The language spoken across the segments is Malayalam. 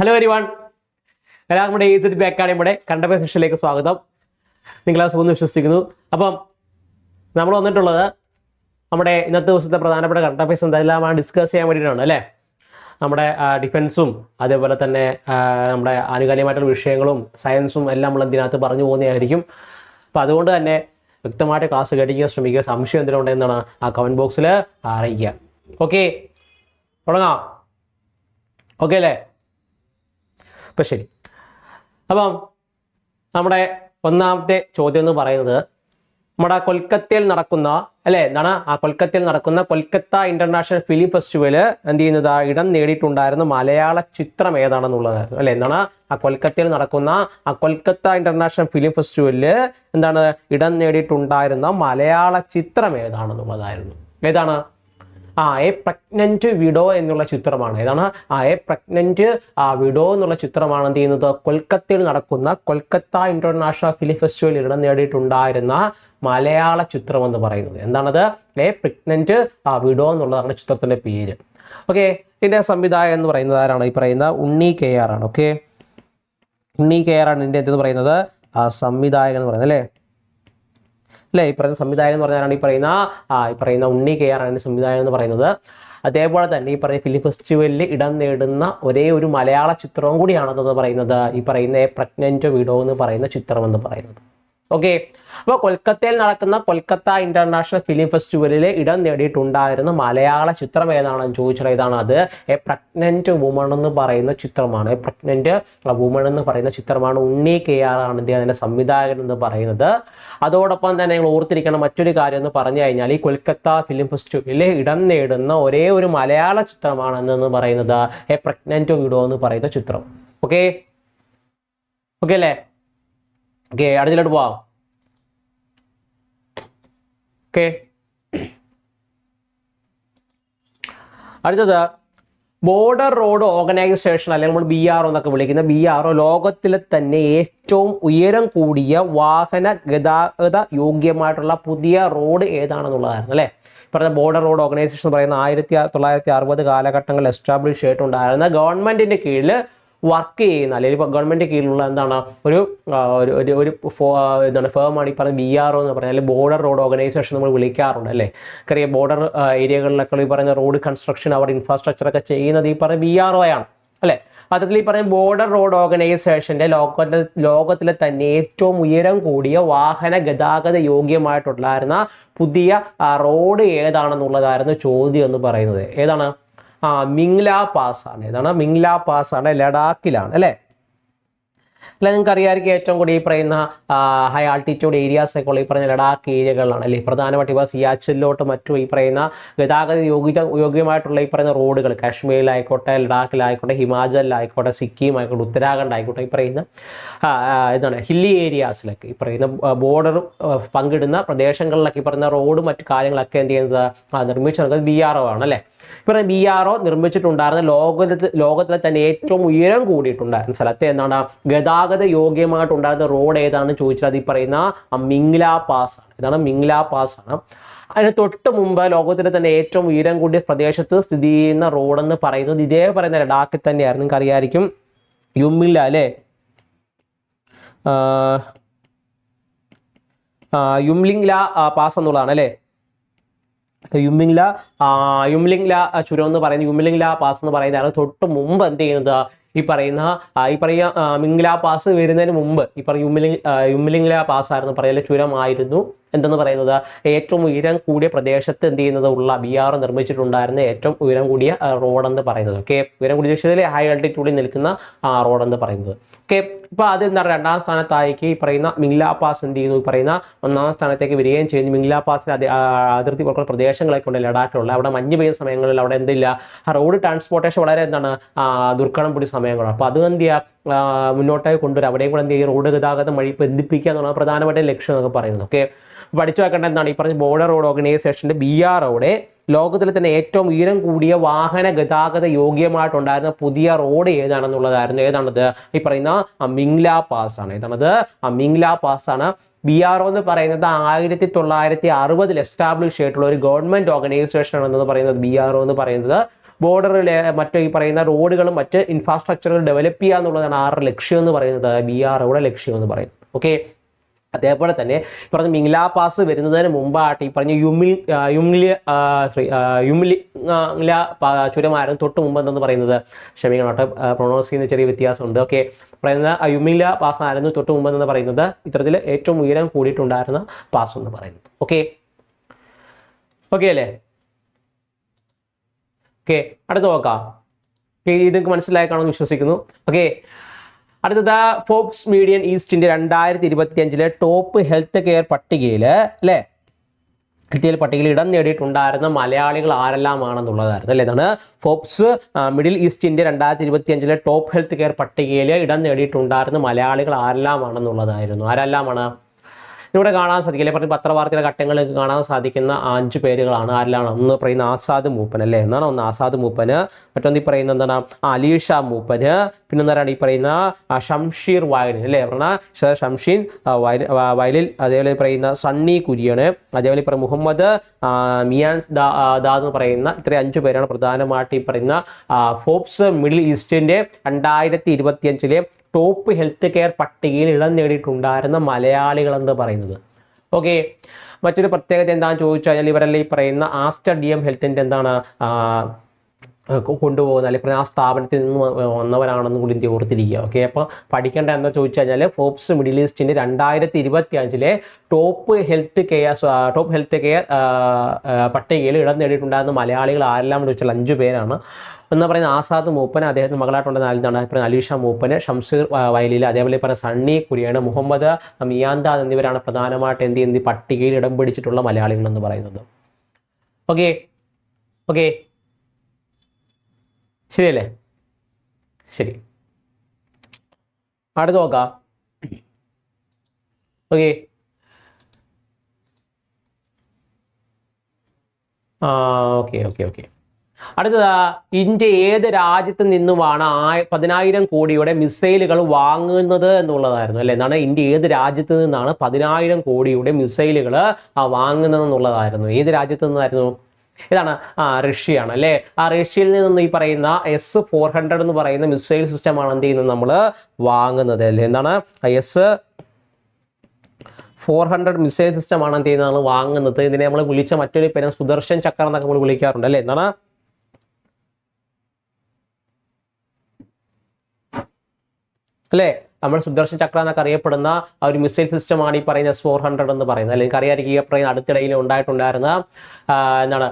ഹലോ എരി വൺ എല്ലാവർക്കും നമ്മുടെ ഏജന്റ് ബി അക്കാഡമിയുടെ കണ്ടപ്പ സെഷനിലേക്ക് സ്വാഗതം. നിങ്ങളെ സുഖം വിശ്വസിക്കുന്നു. അപ്പം നമ്മൾ വന്നിട്ടുള്ളത് നമ്മുടെ ഇന്നത്തെ ദിവസത്തെ പ്രധാനപ്പെട്ട കറണ്ട് അഫയേഴ്സ് ഡിസ്കസ് ചെയ്യാൻ വേണ്ടിയിട്ടാണ് അല്ലേ? നമ്മുടെ ഡിഫൻസും അതേപോലെ തന്നെ നമ്മുടെ ആനുകാലികമായിട്ടുള്ള വിഷയങ്ങളും സയൻസും എല്ലാം നമ്മൾ ഇതിനകത്ത് പറഞ്ഞു പോകുന്നതായിരിക്കും. അപ്പം അതുകൊണ്ട് തന്നെ വ്യക്തമായിട്ട് ക്ലാസ് കേട്ടിരിക്കാൻ ശ്രമിക്കുക സംശയം എന്തെങ്കിലും ഉണ്ടെന്നാണ് ആ കമന്റ് ബോക്സിൽ അറിയിക്കുക. ഓക്കെ തുടങ്ങാം. ഓക്കെ അല്ലേ? അപ്പം ശരി. അപ്പം നമ്മുടെ ഒന്നാമത്തെ ചോദ്യം എന്ന് പറയുന്നത് നമ്മുടെ കൊൽക്കത്തയിൽ നടക്കുന്ന അല്ലെ? എന്താണ്? ആ കൊൽക്കത്തയിൽ നടക്കുന്ന കൊൽക്കത്ത ഇന്റർനാഷണൽ ഫിലിം ഫെസ്റ്റിവൽ എന്ത് ചെയ്യുന്നത്? ഇടം നേടിയിട്ടുണ്ടായിരുന്ന മലയാള ചിത്രം ഏതാണെന്നുള്ളത്. അല്ലെ? എന്താണ്? ആ കൊൽക്കത്തയിൽ നടക്കുന്ന ആ കൊൽക്കത്ത ഇന്റർനാഷണൽ ഫിലിം ഫെസ്റ്റിവലിൽ എന്താണ്? ഇടം നേടിയിട്ടുണ്ടായിരുന്ന മലയാള ചിത്രം ഏതാണെന്നുള്ളതായിരുന്നു. ഏതാണ്? ആ എ പ്രഗ്നന്റ് വിഡോ എന്നുള്ള ചിത്രമാണ്. ഏതാണ്? ആ എ പ്രഗ്നന്റ് വിഡോ എന്നുള്ള ചിത്രമാണ് എന്ത് ചെയ്യുന്നത്? കൊൽക്കത്തയിൽ നടക്കുന്ന കൊൽക്കത്ത ഇന്റർനാഷണൽ ഫിലിം ഫെസ്റ്റിവലിൽ ഇടം നേടിയിട്ടുണ്ടായിരുന്ന മലയാള ചിത്രം എന്ന് പറയുന്നത്. എന്താണത്? എ പ്രഗ്നന്റ് വിഡോ എന്നുള്ളതാണ് ചിത്രത്തിന്റെ പേര്. ഓക്കെ ഇതിന്റെ സംവിധായകൻ എന്ന് പറയുന്നത് ആരാണ്? ഈ പറയുന്ന ഉണ്ണി കെ ആർ ആണ്. ഓക്കെ. ഉണ്ണി കെ ആർ ആണ് ഇതിന്റെ എന്തെന്ന് പറയുന്നത്? സംവിധായകൻ എന്ന് പറയുന്നത് അല്ലേ? അല്ലേ? ഈ പറയുന്ന സംവിധായകൻ എന്ന് പറഞ്ഞാലാണ് ഈ പറയുന്ന ഈ പറയുന്ന ഉണ്ണി കെ ആർ ആണ് സംവിധായകൻ എന്ന് പറയുന്നത്. അതേപോലെ തന്നെ ഈ പറയുന്ന ഫിലിം ഫെസ്റ്റിവലിൽ ഇടം നേടുന്ന ഒരേ ഒരു മലയാള ചിത്രവും കൂടിയാണെന്ന് പറയുന്നത്. ഈ പറയുന്ന പ്രഗ്നന്റോ വിഡോ എന്ന് പറയുന്ന ചിത്രം എന്ന് പറയുന്നത്. ഓക്കെ അപ്പോൾ കൊൽക്കത്തയിൽ നടക്കുന്ന കൊൽക്കത്ത ഇന്റർനാഷണൽ ഫിലിം ഫെസ്റ്റിവലിൽ ഇടം നേടിയിട്ടുണ്ടായിരുന്ന മലയാള ചിത്രം ഏതാണെന്ന് ചോദിച്ചാൽ ഇതാണ് അത് എ പ്രഗ്നന്റ് വുമൺ എന്ന് പറയുന്ന ചിത്രമാണ്. എ പ്രഗ്നന്റ് വുമൺ എന്ന് പറയുന്ന ചിത്രമാണ്. ഉണ്ണി കെ ആർ ആണ് അതിന്റെ സംവിധായകൻ എന്ന് പറയുന്നത്. അതോടൊപ്പം തന്നെ നിങ്ങൾ ഓർത്തിരിക്കണം മറ്റൊരു കാര്യം എന്ന് പറഞ്ഞു കഴിഞ്ഞാൽ ഈ കൊൽക്കത്ത ഫിലിം ഫെസ്റ്റിവലിൽ ഇടം നേടുന്ന ഒരേ ഒരു മലയാള ചിത്രമാണ് എന്ന് പറയുന്നത് എ പ്രഗ്നന്റ് വിഡോ എന്ന് പറയുന്ന ചിത്രം. ഓക്കെ ഓക്കെ അല്ലേ? ഓക്കെ അടുത്തിലോട്ട് പോവാം. ഓക്കെ അടുത്തത് ബോർഡർ റോഡ് ഓർഗനൈസേഷൻ അല്ലെങ്കിൽ നമ്മൾ ബി ആർ ഒ എന്നൊക്കെ വിളിക്കുന്ന ബി ആർ ഒ ലോകത്തിലെ തന്നെ ഏറ്റവും ഉയരം കൂടിയ വാഹന ഗതാഗത യോഗ്യമായിട്ടുള്ള പുതിയ റോഡ് ഏതാണെന്നുള്ളതായിരുന്നു അല്ലേ? പറഞ്ഞ ബോർഡർ റോഡ് ഓർഗനൈസേഷൻ പറയുന്ന ആയിരത്തി തൊള്ളായിരത്തി അറുപത് കാലഘട്ടങ്ങളിൽ എസ്റ്റാബ്ലിഷ് ചെയ്തിട്ടുണ്ടായിരുന്ന ഗവൺമെന്റിന്റെ കീഴിൽ വർക്ക് ചെയ്യുന്ന അല്ലെങ്കിൽ ഇപ്പോൾ ഗവൺമെന്റ് കീഴിലുള്ള എന്താണ് ഒരു ഒരു ഒരു എന്താണ് ഫേമാണ് ഈ പറഞ്ഞ ബി ആർ ഒ എന്ന് പറഞ്ഞാൽ ബോർഡർ റോഡ് ഓർഗനൈസേഷൻ നമ്മൾ വിളിക്കാറുണ്ട് അല്ലേ? ചെറിയ ബോർഡർ ഏരിയകളിലൊക്കെ ഈ പറയുന്ന റോഡ് കൺസ്ട്രക്ഷൻ അവർ ഇൻഫ്രാസ്ട്രക്ചറൊക്കെ ചെയ്യുന്നത് ഈ പറഞ്ഞ ബി ആർ ഒ ആണ് അല്ലേ? അതിൽ ഈ പറഞ്ഞ ബോർഡർ റോഡ് ഓർഗനൈസേഷന്റെ ലോകത്തിലെ ലോകത്തിലെ തന്നെ ഏറ്റവും ഉയരം കൂടിയ വാഹന ഗതാഗത യോഗ്യമായിട്ടുള്ളായിരുന്ന പുതിയ റോഡ് ഏതാണെന്നുള്ളതായിരുന്നു ചോദ്യം എന്ന് പറയുന്നത്. ഏതാണ്? ആ മിംഗ്ലാ പാസ് ആണ് ഏതാണ്? മിംഗ്ല പാസ് ആണ് ലഡാക്കിലാണ് അല്ലേ? അല്ല നിങ്ങൾക്ക് അറിയാമായിരിക്കും ഏറ്റവും കൂടി ഈ പറയുന്ന ഹൈ ആൾട്ടിറ്റ്യൂഡ് ഏരിയാസ് ഒക്കെ ഉള്ള ഈ പറഞ്ഞ ലഡാക്ക് ഏരിയകളിലാണ് അല്ലേ? പ്രധാനമായിട്ട് ഇപ്പോൾ സിയാച്ചിലോട്ട് മറ്റും ഈ പറയുന്ന ഗതാഗത യോഗ്യത യോഗ്യമായിട്ടുള്ള ഈ പറയുന്ന റോഡുകൾ കാശ്മീരിലായിക്കോട്ടെ ലഡാക്കിലായിക്കോട്ടെ ഹിമാചലിലായിക്കോട്ടെ സിക്കിം ആയിക്കോട്ടെ ഉത്തരാഖണ്ഡ് ആയിക്കോട്ടെ ഈ പറയുന്ന എന്താണ് ഹില്ലി ഏരിയാസിലൊക്കെ ഈ പറയുന്ന ബോർഡർ പങ്കിടുന്ന പ്രദേശങ്ങളിലൊക്കെ ഈ പറയുന്ന റോഡ് മറ്റു കാര്യങ്ങളൊക്കെ എന്ത് ചെയ്യുന്നത് നിർമ്മിച്ചു നടക്കുന്നത് ബി ആർ ഒ ആണ് അല്ലേ? ഇപ്പം ബി ആർ ഒ നിർമ്മിച്ചിട്ടുണ്ടായിരുന്ന ലോകത്തിൽ ലോകത്തിലെ തന്നെ ഏറ്റവും ഉയരം കൂടിയിട്ടുണ്ടായിരുന്ന സ്ഥലത്ത് എന്താണ്? ഗതാഗത യോഗ്യമായിട്ടുണ്ടായിരുന്ന റോഡ് ഏതാണെന്ന് ചോദിച്ചാൽ അത് ഈ പറയുന്ന മിംഗ്ല പാസ് ആണ്. ഇതാണ് മിംഗ്ലാ പാസ് ആണ്. അതിന് തൊട്ട് മുമ്പ് ലോകത്തിലെ തന്നെ ഏറ്റവും ഉയരം കൂടിയ പ്രദേശത്ത് സ്ഥിതി ചെയ്യുന്ന റോഡെന്ന് പറയുന്നത് ഇതേ പറയുന്ന ലഡാക്കിൽ തന്നെയായിരുന്നു നിങ്ങൾക്ക് അറിയാമായിരിക്കും യുമില്ല അല്ലേ യുംലിംഗ്ല പാസ് എന്നുള്ളതാണ് അല്ലേ? യുമിംഗ്ല യുംലിംഗ്ല ചുരം എന്ന് പറയുന്ന യുമിലിംഗ്ല പാസ് എന്ന് പറയുന്നതാണ് തൊട്ട് മുമ്പ് എന്ത് ചെയ്യുന്നത്? ഈ പറയുന്ന ഈ പറയുക മിംഗ്ല പാസ് വരുന്നതിന് മുമ്പ് ഈ പറയുന്ന യുമിലിംഗ് യുമിലിംഗ്ല പാസ് ആയിരുന്നു പറയുന്ന ചുരമായിരുന്നു എന്തെന്ന് പറയുന്നത്? ഏറ്റവും ഉയരം കൂടിയ പ്രദേശത്ത് എന്ത് ചെയ്യുന്നത്? ഉള്ള ബി ആർ നിർമ്മിച്ചിട്ടുണ്ടായിരുന്ന ഏറ്റവും ഉയരം കൂടിയ റോഡ് എന്ന് പറയുന്നത്. ഓക്കെ ഉയരം കൂടിയ ഉദ്ദേശത്തിൽ ഹൈ ആൾട്ടിറ്റ്യൂഡിൽ നിൽക്കുന്ന റോഡ് എന്ന് പറയുന്നത്. ഓക്കെ ഇപ്പൊ അത് എന്താ പറയുക രണ്ടാം സ്ഥാനത്തായിക്ക് ഈ പറയുന്ന മിംഗ്ലാ പാസ് എന്ത് ചെയ്യുന്നു? ഈ പറയുന്ന ഒന്നാം സ്ഥാനത്തേക്ക് വരികയും ചെയ്യുന്നു. മിംഗ്ലാ പാസിൽ അതിർത്തി പോലുള്ള പ്രദേശങ്ങളൊക്കെ ഉണ്ട് ലഡാക്കിലുള്ള. അവിടെ മഞ്ഞ് പെയ്യുന്ന സമയങ്ങളിൽ അവിടെ എന്തില്ല റോഡ് ട്രാൻസ്പോർട്ടേഷൻ വളരെ എന്താണ്? ദുർഘടം പിടിച്ച സമയങ്ങളാണ്. അപ്പോൾ അത് എന്ത് ചെയ്യുക? മുന്നോട്ടായി കൊണ്ടുവരും. അവിടെയും കൂടെ എന്ത് ചെയ്യും? റോഡ് ഗതാഗതം വഴി ബന്ധിപ്പിക്കുക എന്നുള്ളത് പ്രധാനമായിട്ട് ലക്ഷ്യം എന്നൊക്കെ പറയുന്നത്. ഓക്കെ പഠിച്ചു വെക്കേണ്ട എന്താണ്? ഈ പറഞ്ഞ ബോർഡർ റോഡ് ഓർഗനൈസേഷന്റെ ബി ആർ ഒയുടെ ലോകത്തിലെ തന്നെ ഏറ്റവും ഉയരം കൂടിയ വാഹന ഗതാഗത യോഗ്യമായിട്ടുണ്ടായിരുന്ന പുതിയ റോഡ് ഏതാണെന്നുള്ളതായിരുന്നു. ഏതാണത്? ഈ പറയുന്ന മിംഗ്ല പാസ് ആണ്. ഏതാണത്? ആ മിങ്ല പാസ് ആണ്. ബി ആർ ഒ എന്ന് പറയുന്നത് ആയിരത്തി തൊള്ളായിരത്തി അറുപതിൽ എസ്റ്റാബ്ലിഷ് ചെയ്തിട്ടുള്ള ഒരു ഗവൺമെന്റ് ഓർഗനൈസേഷൻ ആണെന്ന് പറയുന്നത് ബി ആർ ഒ എന്ന് പറയുന്നത് ബോർഡറിലെ മറ്റ് ഈ പറയുന്ന റോഡുകളും മറ്റ് ഇൻഫ്രാസ്ട്രക്ചറുകൾ ഡെവലപ്പ് ചെയ്യുക എന്നുള്ളതാണ് ആരുടെ ലക്ഷ്യം എന്ന് പറയുന്നത്? ബി ഒയുടെ ലക്ഷ്യം എന്ന് പറയുന്നത്. ഓക്കെ അതേപോലെ തന്നെ പറഞ്ഞ മിംഗ്ലാ പാസ് വരുന്നതിന് മുമ്പായിട്ട് ഈ പറഞ്ഞ യുമിൽ യുംലി സോറി യുംലി sorry, ആ, യുമിലി ആ, ല പാ- ചുരമായിരുന്നു തൊട്ട് മുമ്പ് എന്തെന്ന് പറയുന്നത്? ക്ഷമിക്കണം കേട്ടോ പ്രൊണൗൺസ് ചെയ്യുന്ന ചെറിയ വ്യത്യാസമുണ്ട്. ഓക്കെ പറയുന്നത് ആ യുമില പാസ് ആയിരുന്നു തൊട്ട് മുമ്പ് എന്ന് പറയുന്നത്? ഇത്തരത്തിൽ ഏറ്റവും ഉയരം കൂടിയിട്ടുണ്ടായിരുന്ന പാസ് എന്ന് പറയുന്നത്. ഓക്കെ ഓക്കെ അല്ലേ? ഓക്കെ അടുത്ത് നോക്കാം ഓക്കെ ഇത് നിങ്ങൾക്ക് മനസ്സിലായി കാണുമെന്ന് വിശ്വസിക്കുന്നു. ഓക്കെ അടുത്തത് ഫോബ്സ് മീഡിയൻ ഈസ്റ്റിന്റെ രണ്ടായിരത്തി ഇരുപത്തി അഞ്ചിലെ ടോപ്പ് ഹെൽത്ത് കെയർ പട്ടികയിൽ അല്ലേ ഹെൽത്തിയിൽ പട്ടികയിൽ ഇടം നേടിയിട്ടുണ്ടായിരുന്ന മലയാളികൾ ആരെല്ലാമാണെന്നുള്ളതായിരുന്നു അല്ലേ? ഇതാണ് ഫോപ്സ് മിഡിൽ മിഡിൽ ഇന്ത്യ രണ്ടായിരത്തി ഇരുപത്തി അഞ്ചിലെ ടോപ്പ് ഹെൽത്ത് കെയർ പട്ടികയിൽ ഇടം നേടിയിട്ടുണ്ടായിരുന്ന മലയാളികൾ ആരെല്ലാമാണെന്നുള്ളതായിരുന്നു. ആരെല്ലാമാണ്? ഇവിടെ കാണാൻ സാധിക്കില്ല പറഞ്ഞ പത്രവാർത്തയുടെ ഘട്ടങ്ങളിൽ കാണാൻ സാധിക്കുന്ന അഞ്ച് പേരുകളാണ്. ആരിലാണ്? ഒന്ന് പറയുന്ന ആസാദ് മൂപ്പൻ അല്ലേ? എന്നാണ് ഒന്ന് ആസാദ് മൂപ്പന് മറ്റൊന്ന് ഈ പറയുന്ന എന്താണ്? അലീഷ മൂപ്പന് പിന്നെ എന്താണ് ഈ പറയുന്ന? ഷംഷീർ വയലിൻ അല്ലേ? പറഞ്ഞാൽ ഷംഷീൻ വയലിൽ അതേപോലെ പറയുന്ന സണ്ണി കുര്യണ്. അതേപോലെ പറയുന്ന മുഹമ്മദ് മിയാൻ ദാദ് എന്ന് പറയുന്ന ഇത്രയും അഞ്ചു പേരാണ് പ്രധാനമായിട്ട് ഈ പറയുന്ന ഫോബ്സ് മിഡിൽ ഈസ്റ്റിന്റെ രണ്ടായിരത്തി ഇരുപത്തിയഞ്ചിലെ ടോപ്പ് ഹെൽത്ത് കെയർ പട്ടികയിൽ ഇടം നേടിയിട്ടുണ്ടായിരുന്ന മലയാളികൾ എന്ന് പറയുന്നത്? ഓക്കെ മറ്റൊരു പ്രത്യേകത എന്താണെന്ന് ചോദിച്ചു കഴിഞ്ഞാൽ ഇവരെല്ലാം ഈ പറയുന്ന ആസ്റ്റർ ഡി എം ഹെൽത്തിന്റെ എന്താണ് കൊണ്ടുപോകുന്ന അല്ലെങ്കിൽ ആ സ്ഥാപനത്തിൽ നിന്ന് വന്നവരാണെന്ന് കൂടി ഇന്ത്യ ഓർത്തിരിക്കുക. ഓക്കെ? അപ്പോൾ പഠിക്കേണ്ട എന്താ ചോദിച്ചു കഴിഞ്ഞാൽ ഫോബ്സ് മിഡിൽ ഈസ്റ്റിന്റെ രണ്ടായിരത്തി ഇരുപത്തി അഞ്ചിലെ top health care top health care പട്ടികയിൽ ഇടം നേടിയിട്ടുണ്ടായിരുന്ന മലയാളികൾ ആരെല്ലാം ചോദിച്ചാൽ അഞ്ച് പേരാണ്. എന്ന് പറയുന്ന ആസാദ് മൂപ്പന് അദ്ദേഹത്തിന് മകളായിട്ടുണ്ട് നാലിനാണ് പറയുന്ന അലീഷ മൂപ്പന് ഷംസീർ വയലിൽ അതേപോലെ പറയുന്ന സണ്ണി കുര്യാണ് മുഹമ്മദ് മിയാന്താദ് എന്നിവരാണ് പ്രധാനമായിട്ട് എന്ത് ചെയ്യുന്നത്? പട്ടികയിൽ ഇടം പിടിച്ചിട്ടുള്ള മലയാളികൾ എന്ന് പറയുന്നത്. ഓക്കെ? ഓക്കെ? ശരിയല്ലേ? ശരി. അടുത്ത് നോക്കാം. Okay. Okay okay okay. അടുത്തതാ India ഏത് രാജ്യത്ത് നിന്നുമാണ് ആ പതിനായിരം കോടിയുടെ മിസൈലുകൾ വാങ്ങുന്നത് എന്നുള്ളതായിരുന്നു അല്ലേ? എന്താണ്? ഇന്ത്യ ഏത് രാജ്യത്ത് നിന്നാണ് പതിനായിരം കോടിയുടെ മിസൈലുകൾ വാങ്ങുന്നത് എന്നുള്ളതായിരുന്നു ഏത് രാജ്യത്ത് നിന്നായിരുന്നു? ഇതാണ് ആ റഷ്യയാണ് അല്ലേ? ആ റഷ്യയിൽ നിന്ന് ഈ പറയുന്ന എസ് ഫോർ ഹൺഡ്രഡ് എന്ന് പറയുന്ന മിസൈൽ സിസ്റ്റമാണ് എന്ത് ചെയ്യുന്നത് നമ്മൾ വാങ്ങുന്നത് അല്ലേ? എന്താണ്? എസ് ഫോർ ഹൺഡ്രഡ് മിസൈൽ സിസ്റ്റമാണ് എന്ത് ചെയ്യുന്നത് നമ്മൾ വാങ്ങുന്നത്. ഇതിനെ നമ്മൾ വിളിച്ച മറ്റൊരു പേര് സുദർശൻ ചക്രം എന്നൊക്കെ നമ്മൾ വിളിക്കാറുണ്ട് അല്ലേ? എന്താണ്? അല്ലേ? നമ്മൾ സുദർശൻ ചക്ര എന്നൊക്കെ അറിയപ്പെടുന്ന ആ ഒരു മിസൈൽ സിസ്റ്റമാണ് ഈ പറയുന്ന എസ് ഫോർ ഹൺഡ്രഡ് എന്ന് പറയുന്നത്. അല്ലെങ്കിൽ അറിയാതിരിക്കുക അടുത്തിടയിൽ ഉണ്ടായിട്ടുണ്ടായിരുന്ന എന്താണ്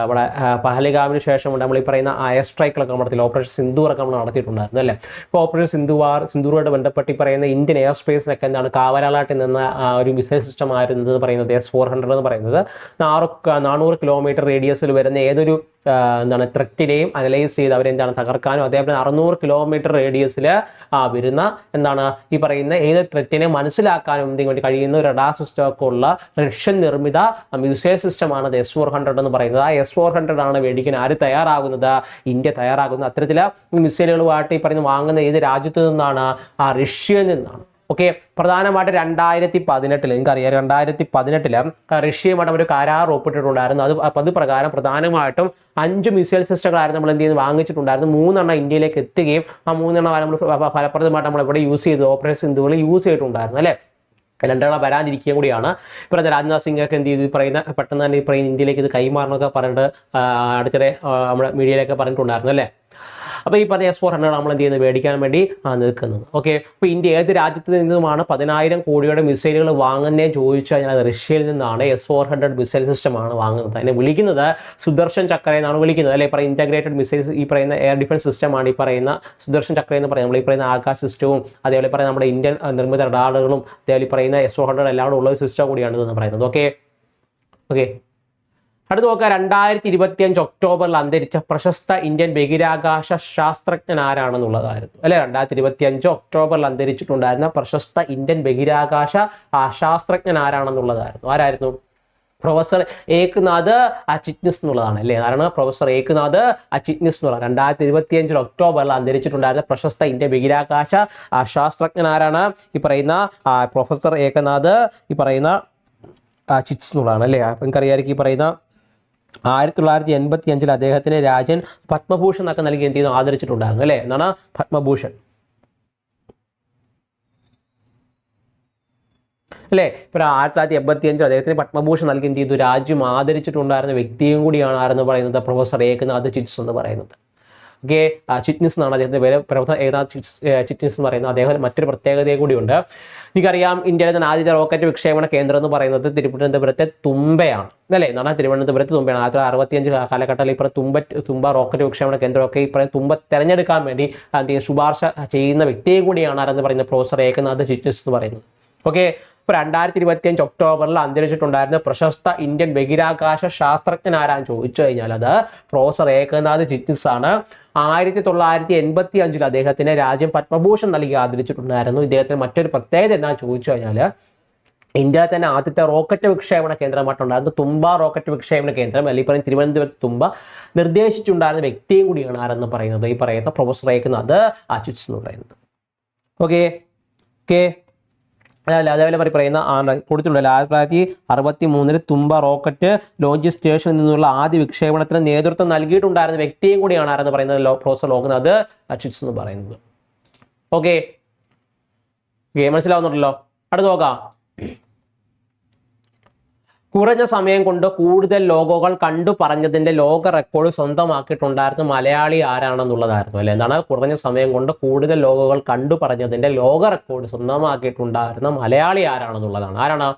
നമ്മുടെ പഹലിഗാമിന് ശേഷം നമ്മൾ ഈ പറയുന്ന അയർ സ്ട്രൈക്കുകളൊക്കെ നടത്തിയില്ല ഓപ്പറേഷൻ സിന്ധു ഒക്കെ നമ്മൾ നടത്തിയിട്ടുണ്ടായിരുന്നു അല്ലേ? ഇപ്പോൾ ഓപ്പറേഷൻ സിന്ധുവാർ സിന്ധുവായിട്ട് ബന്ധപ്പെട്ട് ഈ പറയുന്ന ഇന്ത്യൻ എയർ സ്പേസിനൊക്കെ എന്താണ് കാവലാളായിട്ട് നിന്ന ഒരു മിസൈൽ സിസ്റ്റം ആയിരുന്നത് പറയുന്നത് എസ് ഫോർ ഹൺഡ്രഡ് എന്ന് പറയുന്നത് നാറു നാനൂറ് കിലോമീറ്റർ റേഡിയസിൽ വരുന്ന ഏതൊരു എന്താണ് ത്രെറ്റിനെയും അനലൈസ് ചെയ്ത് അവരെന്താണ് തകർക്കാനും അതേപോലെ അറുന്നൂറ് കിലോമീറ്റർ റേഡിയസിൽ വരുന്ന എന്താണ് ഈ പറയുന്ന ഏത് ത്രെറ്റിനെ മനസ്സിലാക്കാനും എന്തെങ്കിലും വേണ്ടി കഴിയുന്ന ഒരു റഡാർ സിസ്റ്റം ഒക്കെ ഉള്ള റഷ്യൻ നിർമ്മിത മിസൈൽ സിസ്റ്റമാണ് എസ് ഫോർ ഹൺഡ്രഡ് എന്ന് പറയുന്നത്. ആ എസ് ഫോർ ഹൺഡ്രഡ് ആണ് മേടിക്കാൻ ആര് തയ്യാറാകുന്നത്? ഇന്ത്യ തയ്യാറാകുന്നത് അത്തരത്തിൽ മിസൈലുകളുമായിട്ട് ഈ പറയുന്ന വാങ്ങുന്ന ഏത് രാജ്യത്തു നിന്നാണ്? ആ റഷ്യയിൽ നിന്നാണ്. ഓക്കെ പ്രധാനമായിട്ട് രണ്ടായിരത്തി പതിനെട്ടിൽ നിങ്ങൾക്കറിയാം രണ്ടായിരത്തി പതിനെട്ടിൽ റഷ്യയുമായിട്ട് അവർ കരാർ ഒപ്പിട്ടിട്ടുണ്ടായിരുന്നു. അത് അത് പ്രകാരം പ്രധാനമായിട്ടും അഞ്ച് മിസൈൽ സിസ്റ്റങ്ങളായിരുന്നു നമ്മൾ എന്ത് ചെയ്യുന്നത്? വാങ്ങിച്ചിട്ടുണ്ടായിരുന്നു. മൂന്നെണ്ണം ഇന്ത്യയിലേക്ക് എത്തുകയും ആ മൂന്നെണ്ണം നമ്മൾ ഫലപ്രദമായിട്ട് നമ്മൾ ഇവിടെ യൂസ് ചെയ്ത്? ഓപ്പറേഷൻ സിന്ധുകൾ യൂസ് ചെയ്തിട്ടുണ്ടായിരുന്നു അല്ലേ? രണ്ടെണ്ണം വരാതിരിക്കുകയും കൂടിയാണ്. ഇപ്പോഴത്തെ രാജ്നാഥ് സിംഗ് ഒക്കെ എന്ത് ചെയ്തു? പറയുന്ന പെട്ടെന്ന് തന്നെ പറയുന്ന ഇന്ത്യയിലേക്ക് ഇത് കൈമാറണമൊക്കെ പറഞ്ഞിട്ട് അടുത്തിടെ നമ്മുടെ മീഡിയയിലൊക്കെ പറഞ്ഞിട്ടുണ്ടായിരുന്നു അല്ലേ? അപ്പോൾ ഈ പറഞ്ഞ എസ് ഫോർ ഹൺഡ്രഡ് നമ്മൾ എന്ത് ചെയ്യുന്നത് മേടിക്കാൻ വേണ്ടി നിൽക്കുന്നത്. ഓക്കെ അപ്പോൾ ഇന്ത്യ ഏത് രാജ്യത്ത് നിന്നുമാണ് പതിനായിരം കോടിയുടെ മിസൈലുകൾ വാങ്ങുന്നതെന്ന് ചോദിച്ചു ഞാൻ റഷ്യയിൽ നിന്നാണ് എസ് ഫോർ ഹൺഡ്രഡ് മിസൈൽ സിസ്റ്റമാണ് വാങ്ങുന്നത്. അതിനെ വിളിക്കുന്നത് സുദർശൻ ചക്ര എന്നാണ് വിളിക്കുന്നത്. അല്ലെ? പറയുന്ന ഇന്റഗ്രേറ്റഡ് മിസൈൽസ് ഈ പറയുന്ന എയർ ഡിഫൻസ് സിസ്റ്റമാണ് ഈ പറയുന്ന സുദർശൻ ചക്ര എന്ന് പറയുന്നത്. നമ്മൾ ഈ പറയുന്ന ആകാശ സിസ്റ്റവും അതേപോലെ പറയുന്ന നമ്മുടെ ഇന്ത്യൻ നിർമ്മിത റഡാറുകളും അതേപോലെ പറയുന്ന എസ് ഫോർ ഹൺഡ്രഡ് എല്ലാം ഉള്ള ഒരു സിസ്റ്റം കൂടിയാണ് ഇതെന്ന് പറയുന്നത്. ഓക്കെ ഓക്കെ അടുത്ത് നോക്കുക രണ്ടായിരത്തി ഇരുപത്തി അഞ്ച് ഒക്ടോബറിൽ അന്തരിച്ച പ്രശസ്ത ഇന്ത്യൻ ബഹിരാകാശ ശാസ്ത്രജ്ഞൻ ആരാണെന്നുള്ളതായിരുന്നു അല്ലെ? രണ്ടായിരത്തി ഇരുപത്തി അഞ്ച് ഒക്ടോബറിൽ അന്തരിച്ചിട്ടുണ്ടായിരുന്ന പ്രശസ്ത ഇന്ത്യൻ ബഹിരാകാശ ശാസ്ത്രജ്ഞൻ ആരാണെന്നുള്ളതായിരുന്നു ആരായിരുന്നു? പ്രൊഫസർ ഏക്നാഥ് അച്ചിറ്റ്നിസ് എന്നുള്ളതാണ് അല്ലേ? ആരാണ്? പ്രൊഫസർ ഏക്നാഥ് അച്ചിറ്റ്നിസ് എന്നുള്ള രണ്ടായിരത്തി ഇരുപത്തി അഞ്ചിൽ ഒക്ടോബറിൽ അന്തരിച്ചിട്ടുണ്ടായിരുന്ന പ്രശസ്ത ഇന്ത്യൻ ബഹിരാകാശ ശാസ്ത്രജ്ഞൻ ആരാണ്? ഈ പറയുന്ന പ്രൊഫസർ ഏകനാഥ് ഈ പറയുന്ന ചിറ്റ്സ് എന്നുള്ളതാണ് അല്ലേ? അപ്പം നിങ്ങൾക്കറിയാമായിരിക്കും ഈ പറയുന്ന ആയിരത്തി തൊള്ളായിരത്തി എൺപത്തി അഞ്ചിൽ അദ്ദേഹത്തിന് രാജൻ പത്മഭൂഷൺ ഒക്കെ നൽകി എന്ത് ചെയ്യുന്നു? ആദരിച്ചിട്ടുണ്ടായിരുന്നു. അല്ലേ? എന്നാണ് പത്മഭൂഷൺ. അല്ലേ? ഇപ്പോൾ ആയിരത്തി തൊള്ളായിരത്തി എൺപത്തി അഞ്ചിൽ അദ്ദേഹത്തിന് പത്മഭൂഷൺ നൽകി എന്ത് ചെയ്തു? രാജ്യം ആദരിച്ചിട്ടുണ്ടായിരുന്ന വ്യക്തിയും കൂടിയാണ് ആരെന്ന് പറയുന്നത്? പ്രൊഫസർ ഏകനാഥ് ചിറ്റ്സ് എന്ന് പറയുന്നത്. ഓക്കെ ചിറ്റ്നിസ് എന്നാണ് അദ്ദേഹത്തിന്റെ പേര്. പ്രമുഖ ഏകനാഥ് ചിറ്റ്നിസ് എന്ന് പറയുന്നത് അദ്ദേഹം മറ്റൊരു പ്രത്യേകതയും കൂടിയുണ്ട്. എനിക്കറിയാം ഇന്ത്യയിലെ തന്നെ ആദ്യത്തെ റോക്കറ്റ് വിക്ഷേപണ കേന്ദ്രം എന്ന് പറയുന്നത് തിരുവനന്തപുരത്തെ തുമ്പയാണ്. അല്ലേ? എന്നാണ് തിരുവനന്തപുരത്ത് തുമ്പയാണ്. ആയിരത്തി തൊള്ളായിരത്തി അറുപത്തിയഞ്ച് കാലഘട്ടത്തിൽ ഇപ്പോൾ തുമ്പ തുമ്പ റോക്കറ്റ് വിക്ഷേപണ കേന്ദ്രമൊക്കെ ഈ പറയുന്ന തുമ്പ തിരഞ്ഞെടുക്കാൻ വേണ്ടി ശുപാർശ ചെയ്യുന്ന വ്യക്തിയെ കൂടിയാണ് ആരെന്ന് പറയുന്നത് പ്രൊഫസർ ഏകനാഥ് ചിറ്റ്നിസ് എന്ന് പറയുന്നത്. ഓക്കെ? ഇപ്പോൾ രണ്ടായിരത്തി ഇരുപത്തിയഞ്ച് ഒക്ടോബറിൽ അന്തരിച്ചിട്ടുണ്ടായിരുന്ന പ്രശസ്ത ഇന്ത്യൻ ബഹിരാകാശ ശാസ്ത്രജ്ഞൻ ആരാന്ന് ചോദിച്ചു കഴിഞ്ഞാൽ അത് പ്രൊഫസർ ഏകനാഥ് ജിത്തിസ് ആണ്. ആയിരത്തി തൊള്ളായിരത്തി എൺപത്തി അഞ്ചിൽ അദ്ദേഹത്തിന് രാജ്യം പത്മഭൂഷൺ നൽകി ആദരിച്ചിട്ടുണ്ടായിരുന്നു. ഇദ്ദേഹത്തിന് മറ്റൊരു പ്രത്യേകത എന്താണെന്ന് ചോദിച്ചു കഴിഞ്ഞാൽ ഇന്ത്യയിൽ തന്നെ ആദ്യത്തെ റോക്കറ്റ് വിക്ഷേപണ കേന്ദ്രമായിട്ടുണ്ടായിരുന്നു. തുമ്പ റോക്കറ്റ് വിക്ഷേപണ കേന്ദ്രം അല്ലെങ്കിൽ പറയും തിരുവനന്തപുരത്ത് തുമ്പ നിർദ്ദേശിച്ചിട്ടുണ്ടായിരുന്ന വ്യക്തിയും കൂടിയാണ് ആരെന്ന് പറയുന്നത്. ഈ പറയുന്ന പ്രൊഫസർ ഏകനാഥ് അച്യുത്സ് എന്ന് പറയുന്നത്. ഓക്കെ ഓക്കെ അതേപോലെ പറയും പറയുന്ന ആണ്. കൊടുത്തിട്ടുണ്ടല്ലോ ആയിരത്തി തൊള്ളായിരത്തി അറുപത്തി മൂന്നിൽ തുമ്പ റോക്കറ്റ് ലോഞ്ച് സ്റ്റേഷനിൽ നിന്നുള്ള ആദ്യ വിക്ഷേപണത്തിന് നേതൃത്വം നൽകിയിട്ടുണ്ടായിരുന്ന വ്യക്തിയും കൂടിയാണ് ആരെന്ന് പറയുന്നത് പ്രൊഫസർ ലോകനാഥ് അച്യുത്സ് എന്ന് പറയുന്നത്. ഓക്കെ മനസ്സിലാവുന്നുണ്ടല്ലോ. അടുത്ത് നോക്കാം. കുറഞ്ഞ സമയം കൊണ്ട് കൂടുതൽ ലോഗോകൾ കണ്ടു പറഞ്ഞതിന്റെ ലോക റെക്കോർഡ് സ്വന്തമാക്കിയിട്ടുണ്ടായിരുന്നു മലയാളി ആരാണെന്നുള്ളതായിരുന്നു അല്ലെ? എന്താണ്? കുറഞ്ഞ സമയം കൊണ്ട് കൂടുതൽ ലോഗോകൾ കണ്ടു പറഞ്ഞതിന്റെ ലോക റെക്കോർഡ് സ്വന്തമാക്കിയിട്ടുണ്ടായിരുന്ന മലയാളി ആരാണെന്നുള്ളതാണ്. ആരാണ്?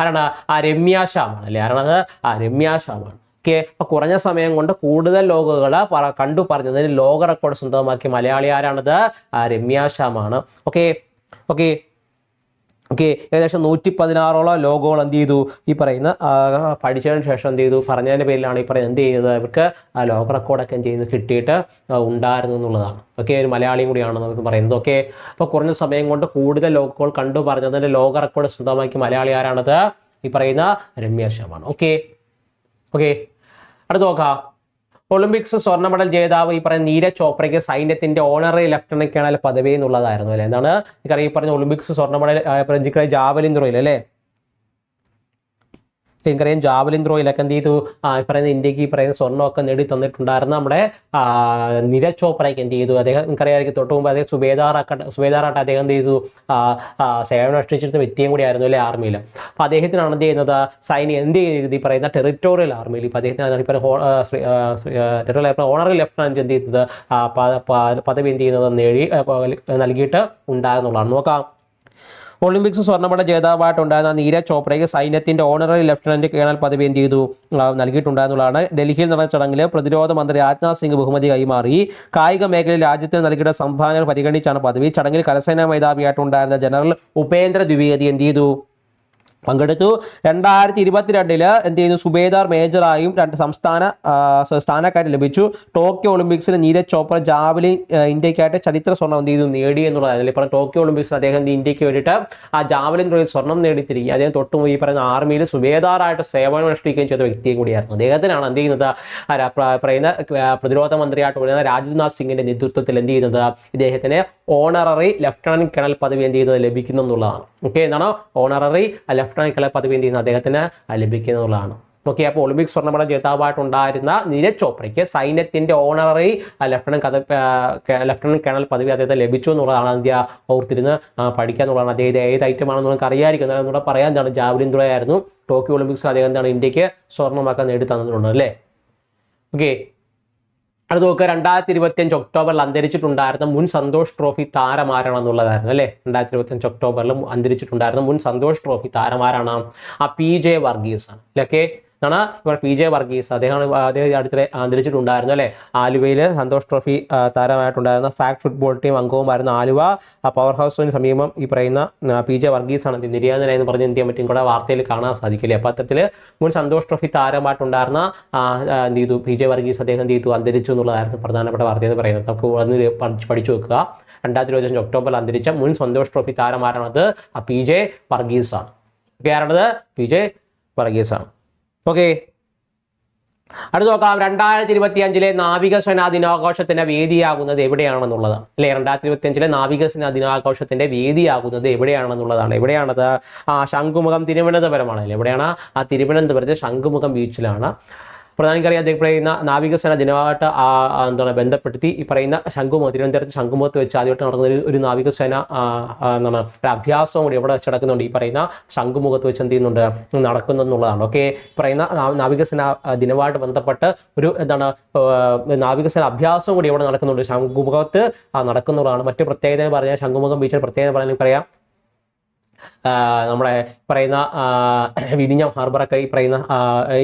ആരാണ്? ആ രമ്യ ശ്യാമാണ് അല്ലെ? ആരാണത്? ആ രമ്യ ശ്യാമാണ്. ഓക്കെ അപ്പൊ കുറഞ്ഞ സമയം കൊണ്ട് കൂടുതൽ ലോഗോകൾ കണ്ടു പറഞ്ഞതിന് ലോക റെക്കോർഡ് സ്വന്തമാക്കിയ മലയാളി ആരാണത്? ആ രമ്യ ശ്യാമാണ്. ഓക്കെ ഓക്കെ ഓക്കെ ഏകദേശം നൂറ്റി പതിനാറോളം ലോഗോകൾ എന്ത് ചെയ്തു? ഈ പറയുന്ന പഠിച്ചതിന് ശേഷം എന്ത് ചെയ്തു? പറഞ്ഞതിന്റെ പേരിലാണ് ഈ പറയുന്നത് എന്ത് ചെയ്തത് അവർക്ക് ആ ലോക റെക്കോർഡൊക്കെ എന്ത് ചെയ്യുന്നത്? കിട്ടിയിട്ട് ഉണ്ടായിരുന്നു എന്നുള്ളതാണ്. ഓക്കെ ഒരു മലയാളിയും കൂടിയാണ് നമുക്ക് പറയുന്നത് ഓക്കെ അപ്പോൾ കുറഞ്ഞ സമയം കൊണ്ട് കൂടുതൽ ലോഗോകൾ കണ്ടു പറഞ്ഞതിന്റെ ലോക റെക്കോർഡ് സ്വന്തമാക്കി മലയാളി ആരാണത്? ഈ പറയുന്ന രമ്യ ശ്യാമാണ് ഓക്കെ ഓക്കെ അടുത്ത് നോക്കാം. ഒളിമ്പിക്സ് സ്വർണ മെഡൽ ജേതാവ് ഈ പറയുന്ന നീരജ് ചോപ്രയ്ക്ക് സൈന്യത്തിന്റെ ഓണററി ലെഫ്റ്റനന്റ് കേണൽ പദവി എന്നുള്ളതായിരുന്നു അല്ലേ? എന്താണ്? ഈ പറഞ്ഞ ഒളിമ്പിക്സ് സ്വർണ മെഡൽ ജാവലിൻ ത്രോയിൽ അല്ലേ? എനിക്കറിയാം ജാവലിൻ ത്രോയിലൊക്കെ എന്ത് ചെയ്തു പറയുന്ന ഇന്ത്യയ്ക്ക് ഈ പറയുന്ന സ്വർണമൊക്കെ നേടി തന്നിട്ടുണ്ടായിരുന്ന നമ്മുടെ നിരജ് ചോപ്രയ്ക്ക് എന്ത് ചെയ്തു അദ്ദേഹം എനിക്കറിയാമായിരിക്കും തൊട്ട് മുമ്പ് അദ്ദേഹം സുബേദാറാക്ക സുബേദാറായിട്ട് അദ്ദേഹം എന്ത് ചെയ്തു? സേവനം അനുഷ്ഠിച്ചിരുന്ന വ്യക്തിയും കൂടി ആയിരുന്നു അല്ലേ ആർമിയിൽ അപ്പോൾ അദ്ദേഹത്തിനാണ് എന്ത് ചെയ്യുന്നത്? സൈനി എന്ത് ചെയ്ത് ഈ പറയുന്ന ടെറിറ്റോറിയൽ ആർമിയിൽ ഇപ്പോൾ അദ്ദേഹത്തിന് ഇപ്പം ടെറിറ്റോറിയൽ ഓണററി ലെഫ്റ്റനന്റ് എന്ത് പ- പദവി എന്ത് ചെയ്യുന്നത്? നേടി നൽകിയിട്ട് ഉണ്ടായിരുന്നുള്ളതാണ് നോക്കാം. ഒളിമ്പിക്സ് സ്വർണമട ജേതാവായിട്ടുണ്ടായിരുന്ന നീരജ് ചോപ്രയ്ക്ക് സൈന്യത്തിന്റെ ഓണററി ലഫ്റ്റനന്റ് കേണൽ പദവി എന്ത് ചെയ്തു? നൽകിയിട്ടുണ്ടായിരുന്നുള്ളതാണ്. ഡൽഹിയിൽ നടന്ന ചടങ്ങിൽ പ്രതിരോധ മന്ത്രി രാജ്നാഥ് സിംഗ് ബഹുമതി കൈമാറി. കായിക മേഖലയിൽ രാജ്യത്തിന് നൽകിയ സംഭാവനകൾ പരിഗണിച്ചാണ് പദവി. ചടങ്ങിൽ കരസേനാ മേധാവിയായിട്ടുണ്ടായിരുന്ന ജനറൽ ഉപേന്ദ്ര ദ്വിവേദി എന്ത് ചെയ്തു? പങ്കെടുത്തു. രണ്ടായിരത്തി ഇരുപത്തിരണ്ടിൽ എന്ത് ചെയ്യുന്നു സുബേദാർ മേജറായും രണ്ട് സംസ്ഥാന സ്ഥാനക്കാരി ലഭിച്ചു. ടോക്കിയോ ഒളിമ്പിക്സിൽ നീരജ് ചോപ്ര ജാവലി ഇന്ത്യക്കായിട്ട് ചരിത്ര സ്വർണം എന്ത് ചെയ്തു? നേടി എന്നുള്ളതാണ്. ഇപ്പോൾ ടോക്കിയോ ഒളിമ്പിക്സിൽ അദ്ദേഹം ഇന്ത്യയ്ക്ക് വേണ്ടിയിട്ട് ആ ജാവലിൻ ത്രോയിൽ സ്വർണം നേടിത്തിരിക്കുക. അദ്ദേഹം തൊട്ടു ഈ പറയുന്ന ആർമിയിൽ സുബേദാറായിട്ട് സേവനം അനുഷ്ഠിക്കുകയും ചെയ്ത വ്യക്തിയും കൂടിയായിരുന്നു. അദ്ദേഹത്തിനാണ് എന്ത് ചെയ്യുന്നത്? പറയുന്ന പ്രതിരോധ മന്ത്രിയായിട്ട് വരുന്ന രാജ്നാഥ് സിംഗിന്റെ നേതൃത്വത്തിൽ എന്ത് ചെയ്യുന്നത്? ഇദ്ദേഹത്തിന് ഓണററി ലഫ്റ്റനന്റ് കേണൽ പദവി എന്ത് ചെയ്യുന്നത് ലഭിക്കുന്നു എന്നുള്ളതാണ്. ഓക്കെ എന്താണ്? ഓണററി ലഫ്റ്റനന്റ് കേണൽ പദവി എന്ത് ചെയ്യുന്നത് അദ്ദേഹത്തിന് ലഭിക്കുന്നു എന്നുള്ളതാണ്. ഓക്കെ അപ്പോൾ ഒളിമ്പിക് സ്വർണ ജേതാവായിട്ടുണ്ടായിരുന്ന നീരജ് ചോപ്രയ്ക്ക് സൈന്യത്തിന്റെ ഓണററി ലഫ്റ്റനന്റ് കഥ ലഫ്റ്റനന്റ് കേണൽ പദവി അദ്ദേഹത്തെ ലഭിച്ചു എന്നുള്ളതാണ് ഇന്ത്യ ഓർത്തിരുന്ന് പഠിക്കുക എന്നുള്ളതാണ്. അദ്ദേഹം ഏത് ഐറ്റമാണെന്ന് നമുക്ക് അറിയാമായിരിക്കും എന്നാലും കൂടെ പറയാൻ എന്താണ്? ജാവലിൻ ത്രോ ആയിരുന്നു ടോക്കിയോ ഒളിമ്പിക്സ് അദ്ദേഹം എന്താണ് ഇന്ത്യയ്ക്ക് സ്വർണമാക്കാൻ നേടി തന്നിട്ടുണ്ട് അല്ലേ? ഓക്കെ അടുത്ത് നോക്കുക രണ്ടായിരത്തി ഇരുപത്തിയഞ്ച് ഒക്ടോബറിൽ അന്തരിച്ചിട്ടുണ്ടായിരുന്ന മുൻ സന്തോഷ് ട്രോഫി താരമാരാണെന്നുള്ളതായിരുന്നു അല്ലേ? രണ്ടായിരത്തി ഇരുപത്തിയഞ്ച് ഒക്ടോബറിൽ അന്തരിച്ചിട്ടുണ്ടായിരുന്ന മുൻ സന്തോഷ് ട്രോഫി താരമാരാണ് ആ പി ജെ വർഗീസ് ആണ് ഓക്കെ ആണ് ഇവർ പി ജെ വർഗീസ്. അദ്ദേഹമാണ് അദ്ദേഹം അടുത്തിടെ അന്തരിച്ചിട്ടുണ്ടായിരുന്നു അല്ലേ? ആലുവയിൽ സന്തോഷ് ട്രോഫി താരമായിട്ടുണ്ടായിരുന്ന ഫാക്ട് ഫുട്ബോൾ ടീം അംഗവുമായിരുന്ന ആലുവ. പവർ ഹൗസിന് സമീപം ഈ പറയുന്ന പി ജെ വർഗീസാണ് ആണ് നിര്യാതന എന്ന് പറഞ്ഞ് എന്ത് ചെയ്യാൻ പറ്റും കൂടെ വാർത്തയിൽ കാണാൻ സാധിക്കില്ലേ? അപ്പോൾ അത്തരത്തിൽ മുൻ സന്തോഷ് ട്രോഫി താരമായിട്ടുണ്ടായിരുന്ന എന്ത് ചെയ്തു? പി ജെ വർഗീസ് അദ്ദേഹം എന്ത് ചെയ്തു? അന്തരിച്ചു എന്നുള്ളതായിരുന്നു പ്രധാനപ്പെട്ട വാർത്ത എന്ന് പറയുന്നത്. നമുക്ക് വന്ന് പഠിച്ച് വെക്കുക. രണ്ടായിരത്തി ഇരുപത്തഞ്ച് ഒക്ടോബറിൽ അന്തരിച്ച മുൻ സന്തോഷ് ട്രോഫി താരമാരാണത്? പി ജെ വർഗീസാണ്. ആരാണത് പി ജെ വർഗീസാണ്. ഓക്കെ അടുത്ത് നോക്കാം. രണ്ടായിരത്തി ഇരുപത്തി അഞ്ചിലെ നാവികസേനാ ദിനാഘോഷത്തിന്റെ വേദിയാകുന്നത് എവിടെയാണെന്നുള്ളതാണ് അല്ലെ? രണ്ടായിരത്തി ഇരുപത്തി അഞ്ചിലെ നാവികസേനാ ദിനാഘോഷത്തിന്റെ വേദിയാകുന്നത് എവിടെയാണെന്നുള്ളതാണ്. എവിടെയാണത്? ആ ശംഖുമുഖം തിരുവനന്തപുരമാണ്. അല്ലെ? എവിടെയാണ്? ആ തിരുവനന്തപുരത്തെ ശംഖുമുഖം ബീച്ചിലാണ്. പ്രധാനമന്ത്രി അദ്ദേഹം പറയുന്ന നാവികസേന ദിനമായിട്ട് എന്താണ് ബന്ധപ്പെടുത്തി ഈ പറയുന്ന ശംഖുമുഖം തിരുവനന്തപുരത്ത് ശംഖുമുഖത്ത് വെച്ച് ആദ്യമായിട്ട് നടക്കുന്ന ഒരു ഒരു നാവികസേന എന്താണ് ഒരു അഭ്യാസവും കൂടി ഇവിടെ വെച്ച് നടക്കുന്നുണ്ട് ഈ പറയുന്ന ശംഖുമുഖത്ത് വെച്ച് എന്ത് ചെയ്യുന്നുണ്ട്? നടക്കുന്നു എന്നുള്ളതാണ് ഓക്കെ പറയുന്ന നാവികസേന ദിനമായിട്ട് ബന്ധപ്പെട്ട് ഒരു എന്താണ് നാവികസേന അഭ്യാസവും കൂടി ഇവിടെ നടക്കുന്നുണ്ട്. ശംഖുമുഖത്ത് നടക്കുന്നതാണ് മറ്റു പ്രത്യേകത എന്ന് പറഞ്ഞാൽ ശംഖുമുഖം ബീച്ചിൽ പ്രത്യേകത പറയാൻ പറയാം ആ, നമ്മുടെ പറയുന്ന വിഴിഞ്ഞം ഹാർബറൊക്കെ ഈ പറയുന്ന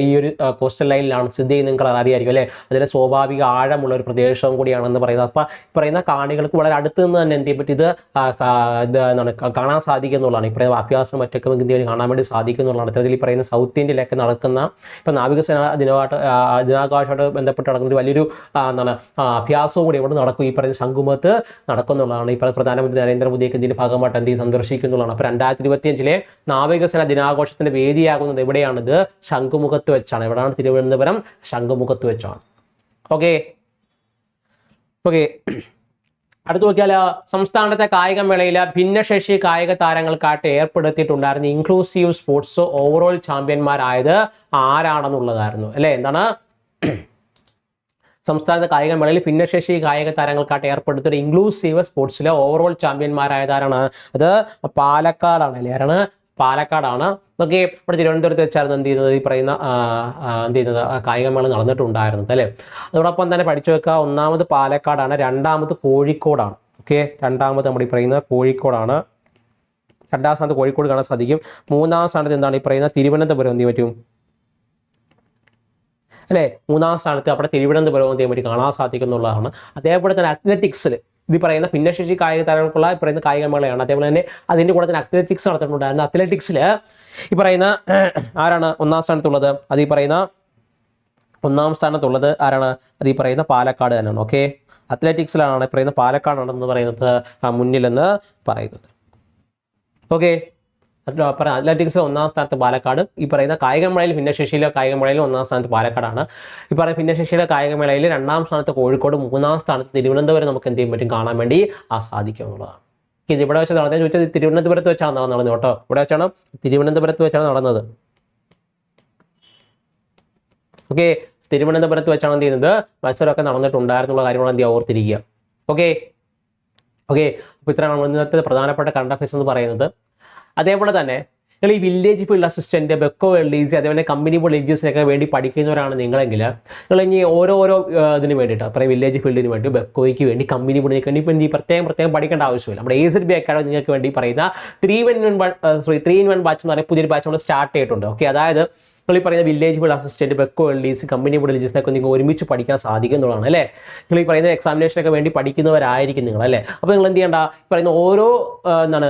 ഈ ഒരു കോസ്റ്റൽ ലൈനിലാണ് സ്ഥിതി ചെയ്യുന്നത് നിങ്ങൾ അറിയായിരിക്കും അല്ലേ? അതിന്റെ സ്വാഭാവിക ആഴമുള്ള ഒരു പ്രദേശവും കൂടിയാണെന്ന് പറയുന്നത്. അപ്പോൾ ഈ പറയുന്ന കാണികൾക്ക് വളരെ അടുത്ത് നിന്ന് തന്നെ എന്ത് ചെയ്യാൻ ഇത് എന്താണ് കാണാൻ സാധിക്കും എന്നുള്ളതാണ്. ഈ പറയുന്ന അഭ്യാസം മറ്റൊക്കെ എന്ത് കാണാൻ വേണ്ടി സാധിക്കും എന്നുള്ളതാണ്. ഇത്തരത്തിൽ ഈ പറയുന്ന സൗത്ത് ഇന്ത്യയിലൊക്കെ നടക്കുന്ന ഇപ്പം നാവികസേന ദിനമായിട്ട് ദിനാകാശമായിട്ട് ബന്ധപ്പെട്ട് നടക്കുന്ന വലിയൊരു എന്താണ് അഭ്യാസവും കൂടി ഇവിടെ നടക്കും. ഈ പറയുന്ന ശംഖുമത്ത് നടക്കുന്നുള്ളതാണ് ഈ പറയുന്ന പ്രധാനമന്ത്രി നരേന്ദ്രമോദിയൊക്കെ ഇതിന്റെ ഭാഗമായിട്ട് എന്ത് സന്ദർശിക്കുന്നുള്ളതാണ് അപ്പോൾ രണ്ടായിരത്തി ഇരുപത്തിയഞ്ചിലെ നാവികസേന ദിനാഘോഷത്തിന്റെ വേദിയാകുന്നത് എവിടെയാണിത്? ശംഖുമുഖത്ത് വെച്ചാണ്. എവിടെയാണ് തിരുവനന്തപുരം? ശംഖുമുഖത്ത് വെച്ചാണ്. ഓക്കെ. ഓക്കെ. അടുത്ത് നോക്കിയാൽ സംസ്ഥാനത്തെ കായികമേളയിൽ ഭിന്നശേഷി കായിക താരങ്ങൾക്കായിട്ട് ഏർപ്പെടുത്തിയിട്ടുണ്ടായിരുന്ന ഇൻക്ലൂസീവ് സ്പോർട്സ് ഓവറോൾ ചാമ്പ്യന്മാരായത് ആരാണെന്നുള്ളതായിരുന്നു. അല്ലേ? എന്താണ്? സംസ്ഥാനത്തെ കായികമേളയിൽ ഭിന്നശേഷി കായിക താരങ്ങൾക്കായിട്ട് ഏർപ്പെടുത്തിയ ഇൻക്ലൂസീവ് സ്പോർട്സിലെ ഓവറോൾ ചാമ്പ്യന്മാരായതാരാണ് അത് പാലക്കാടാണ് അല്ലേ? ആരാണ്? പാലക്കാടാണ്. ഓക്കെ ഇവിടെ തിരുവനന്തപുരത്ത് വെച്ചായിരുന്നു എന്ത് ചെയ്യുന്നത്? ഈ പറയുന്ന എന്ത് ചെയ്യുന്നത്? കായികമേള നടന്നിട്ടുണ്ടായിരുന്നത് അല്ലേ? അതോടൊപ്പം തന്നെ പഠിച്ചു വെക്കുക ഒന്നാമത് പാലക്കാടാണ് രണ്ടാമത് കോഴിക്കോടാണ്. ഓക്കെ രണ്ടാമത് നമ്മൾ ഈ പറയുന്നത് കോഴിക്കോടാണ്. രണ്ടാം സ്ഥാനത്ത് കോഴിക്കോട് കാണാൻ സാധിക്കും. മൂന്നാം സ്ഥാനത്ത് എന്താണ് ഈ പറയുന്ന തിരുവനന്തപുരം എന്ത് പറ്റും? അല്ലേ? മൂന്നാം സ്ഥാനത്ത് അവിടെ തിരുവനന്തപുരം എന്ത് ചെയ്യാൻ പറ്റി കാണാൻ സാധിക്കുന്നുള്ളതാണ്. അതേപോലെ തന്നെ അത്ലറ്റിക്സിൽ ഇത് പറയുന്ന ഭിന്നശേഷി കായിക താരങ്ങൾക്കുള്ള പറയുന്ന കായികമേളയാണ് അതേപോലെ തന്നെ അതിന്റെ കൂടെ തന്നെ അത്ലറ്റിക്സ് നടത്തിയിട്ടുണ്ടായിരുന്നു. അത്ലറ്റിക്സിൽ ഈ പറയുന്ന ആരാണ് ഒന്നാം സ്ഥാനത്തുള്ളത്? അത് ഈ പറയുന്ന ഒന്നാം സ്ഥാനത്തുള്ളത് ആരാണ്? അത് ഈ പറയുന്ന പാലക്കാട് തന്നെയാണ്. ഓക്കെ? അത്ലറ്റിക്സിലാണ് പറയുന്ന പാലക്കാടാണെന്ന് പറയുന്നത് മുന്നിലെന്ന് പറയുന്നത്. ഓക്കെ? അത്ലറ്റിക്സ് ഒന്നാം സ്ഥാനത്ത് പാലക്കാട്. ഈ പറയുന്ന കായികമേളയിൽ ഭിന്നശേഷിയിലെ കായികമേളയിൽ ഒന്നാം സ്ഥാനത്ത് പാലക്കാടാണ്. ഈ പറയുന്ന ഭിന്നശേഷിയിലെ കായികമേളയിൽ രണ്ടാം സ്ഥാനത്ത് കോഴിക്കോട് മൂന്നാം സ്ഥാനത്ത് തിരുവനന്തപുരം നമുക്ക് എന്ത് ചെയ്യാൻ പറ്റും? കാണാൻ വേണ്ടി ആ സാധിക്കും എന്നുള്ളതാണ് ഇത് ഇവിടെ വെച്ച് നടന്നത് ചോദിച്ചത് തിരുവനന്തപുരത്ത് വെച്ചാണ് നടന്നത് കേട്ടോ. ഇവിടെ വെച്ചാണ് തിരുവനന്തപുരത്ത് വെച്ചാണ് നടന്നത്. ഓക്കെ തിരുവനന്തപുരത്ത് വെച്ചാണ് എന്ത് ചെയ്യുന്നത്? മത്സരമൊക്കെ നടന്നിട്ടുണ്ടായിരുന്നുള്ള കാര്യങ്ങൾ എന്ത് ഓർത്തിരിക്കുക. ഓക്കെ ഓക്കെ അപ്പോൾ ഇത്രയാണ് നമ്മൾ ഇന്നത്തെ പ്രധാനപ്പെട്ട കറണ്ട് അഫയേഴ്സ് എന്ന് പറയുന്നത്. അതേപോലെ തന്നെ നിങ്ങൾ ഈ village field assistant Bevco L D C അതേപോലെ കമ്പനി വില്ലേജസിനൊക്കെ വേണ്ടി പഠിക്കുന്നവരാണ് നിങ്ങളെങ്കിൽ നിങ്ങൾ ഇനി ഓരോ ഓരോ ആ, ഇതിന് വേണ്ടിയിട്ട് അത്രയും വില്ലേജ് ഫീൽഡിന് വേണ്ടി ബെക്കോയ്ക്ക് വേണ്ടി കമ്പനി പൊളിക്ക് വേണ്ടി ഇപ്പം ഈ പ്രത്യേകം പ്രത്യേകം പഠിക്കേണ്ട ആവശ്യമില്ല. നമ്മുടെ എ സെഡ് ബി അക്കാഡമി നിങ്ങൾക്ക് വേണ്ടി പറയുന്ന three one one three in one batch എന്ന് പറയുന്ന പുതിയൊരു ബാച്ച് നമ്മൾ സ്റ്റാർട്ട് ചെയ്തിട്ടുണ്ട്. ഓക്കെ അതായത് നിങ്ങൾ ഈ പറയുന്ന village bill assistant Bevco L D C company board വില്ലേജസിനൊക്കെ നിങ്ങൾക്ക് ഒരുമിച്ച് പഠിക്കാൻ സാധിക്കും എന്നുള്ളതാണ് അല്ലേ? നിങ്ങൾ ഈ പറയുന്ന എക്സാമിനേഷനൊക്കെ വേണ്ടി പഠിക്കുന്നവരായിരിക്കും നിങ്ങൾ അല്ലേ? അപ്പോൾ നിങ്ങൾ എന്ത് ചെയ്യേണ്ട? ഈ പറയുന്ന ഓരോ എന്താണ്